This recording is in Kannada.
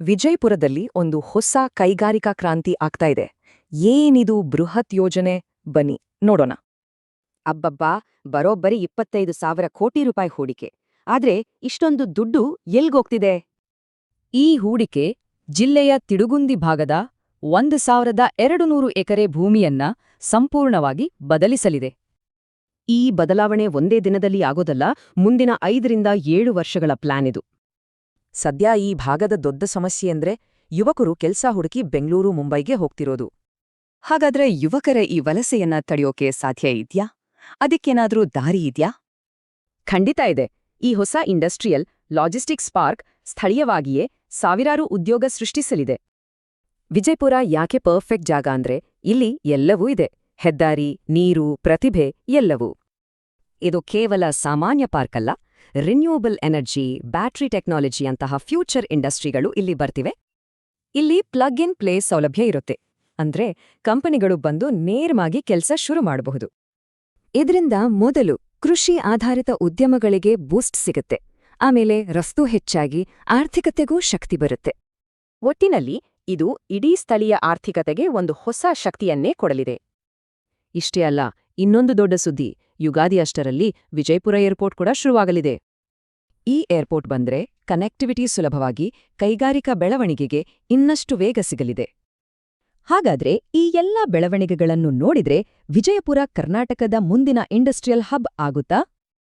ವಿಜಯಪುರದಲ್ಲಿ ಒಂದು ಹೊಸ ಕೈಗಾರಿಕಾ ಕ್ರಾಂತಿ ಆಗ್ತಾ ಇದೆ. ಏನಿದು ಬೃಹತ್ ಯೋಜನೆ? ಬನ್ನಿ, ನೋಡೋಣ. ಅಬ್ಬಬ್ಬಾ, ಬರೋಬ್ಬರಿ ಇಪ್ಪತ್ತೈದು ಸಾವಿರ ಕೋಟಿ ರೂಪಾಯಿ ಹೂಡಿಕೆ. ಆದ್ರೆ ಇಷ್ಟೊಂದು ದುಡ್ಡು ಎಲ್ಗೋಗ್ತಿದೆ? ಈ ಹೂಡಿಕೆ ಜಿಲ್ಲೆಯ ತಿಡುಗುಂದಿ ಭಾಗದ ಒಂದು ಸಾವಿರದ ಎರಡು ನೂರು ಎಕರೆ ಭೂಮಿಯನ್ನ ಸಂಪೂರ್ಣವಾಗಿ ಬದಲಿಸಲಿದೆ. ಈ ಬದಲಾವಣೆ ಒಂದೇ ದಿನದಲ್ಲಿ ಆಗೋದಲ್ಲ, ಮುಂದಿನ ಐದರಿಂದ ಏಳು ವರ್ಷಗಳ ಪ್ಲಾನ್ ಇದು. ಸದ್ಯ ಈ ಭಾಗದ ದೊಡ್ಡ ಸಮಸ್ಯೆ ಅಂದ್ರೆ ಯುವಕರು ಕೆಲ್ಸ ಹುಡುಕಿ ಬೆಂಗಳೂರು ಮುಂಬೈಗೆ ಹೋಗ್ತಿರೋದು. ಹಾಗಾದ್ರೆ ಯುವಕರ ಈ ವಲಸೆಯನ್ನ ತಡೆಯೋಕೆ ಸಾಧ್ಯ ಇದ್ಯಾ? ಅದಕ್ಕೇನಾದ್ರೂ ದಾರಿ ಇದ್ಯಾ? ಖಂಡಿತ ಇದೆ. ಈ ಹೊಸ ಇಂಡಸ್ಟ್ರಿಯಲ್ ಲಾಜಿಸ್ಟಿಕ್ಸ್ ಪಾರ್ಕ್ ಸ್ಥಳೀಯವಾಗಿಯೇ ಸಾವಿರಾರು ಉದ್ಯೋಗ ಸೃಷ್ಟಿಸಲಿದೆ. ವಿಜಯಪುರ ಯಾಕೆ ಪರ್ಫೆಕ್ಟ್ ಜಾಗ ಅಂದ್ರೆ ಇಲ್ಲಿ ಎಲ್ಲವೂ ಇದೆ. ಹೆದ್ದಾರಿ ನೀರು ಪ್ರತಿಭೆ ಎಲ್ಲವೂ. ಇದು ಕೇವಲ ಸಾಮಾನ್ಯ ಪಾರ್ಕ್ ಅಲ್ಲ ರಿನ್ಯೂವಬಲ್ ಎನರ್ಜಿ ಬ್ಯಾಟ್ರಿ ಟೆಕ್ನಾಲಜಿ ಅಂತಹ ಫ್ಯೂಚರ್ ಇಂಡಸ್ಟ್ರಿಗಳು ಇಲ್ಲಿ ಬರ್ತಿವೆ. ಇಲ್ಲಿ ಪ್ಲಗ್ ಇನ್ ಪ್ಲೇ ಸೌಲಭ್ಯ ಇರುತ್ತೆ. ಅಂದ್ರೆ ಕಂಪನಿಗಳು ಬಂದು ನೇರವಾಗಿ ಕೆಲಸ ಶುರು ಮಾಡಬಹುದು. ಇದರಿಂದ ಮೊದಲು ಕೃಷಿ ಆಧಾರಿತ ಉದ್ಯಮಗಳಿಗೆ ಬೂಸ್ಟ್ ಸಿಗುತ್ತೆ. ಆಮೇಲೆ ರಫ್ತು ಹೆಚ್ಚಾಗಿ ಆರ್ಥಿಕತೆಗೂ ಶಕ್ತಿ ಬರುತ್ತೆ. ಒಟ್ಟಿನಲ್ಲಿ ಇದು ಇಡೀ ಸ್ಥಳೀಯ ಆರ್ಥಿಕತೆಗೆ ಒಂದು ಹೊಸ ಶಕ್ತಿಯನ್ನೇ ಕೊಡಲಿದೆ. ಇಷ್ಟೇ ಅಲ್ಲ ಇನ್ನೊಂದು ದೊಡ್ಡ ಸುದ್ದಿ, ಯುಗಾದಿ ಅಷ್ಟರಲ್ಲಿ ವಿಜಯಪುರ ಏರ್ಪೋರ್ಟ್ ಕೂಡ ಶುರುವಾಗಲಿದೆ. ಈ ಏರ್ಪೋರ್ಟ್ ಬಂದ್ರೆ ಕನೆಕ್ಟಿವಿಟಿ ಸುಲಭವಾಗಿ ಕೈಗಾರಿಕಾ ಬೆಳವಣಿಗೆಗೆ ಇನ್ನಷ್ಟು ವೇಗ ಸಿಗಲಿದೆ. ಹಾಗಾದ್ರೆ ಈ ಎಲ್ಲಾ ಬೆಳವಣಿಗೆಗಳನ್ನು ನೋಡಿದ್ರೆ ವಿಜಯಪುರ ಕರ್ನಾಟಕದ ಮುಂದಿನ ಇಂಡಸ್ಟ್ರಿಯಲ್ ಹಬ್ ಆಗುತ್ತಾ?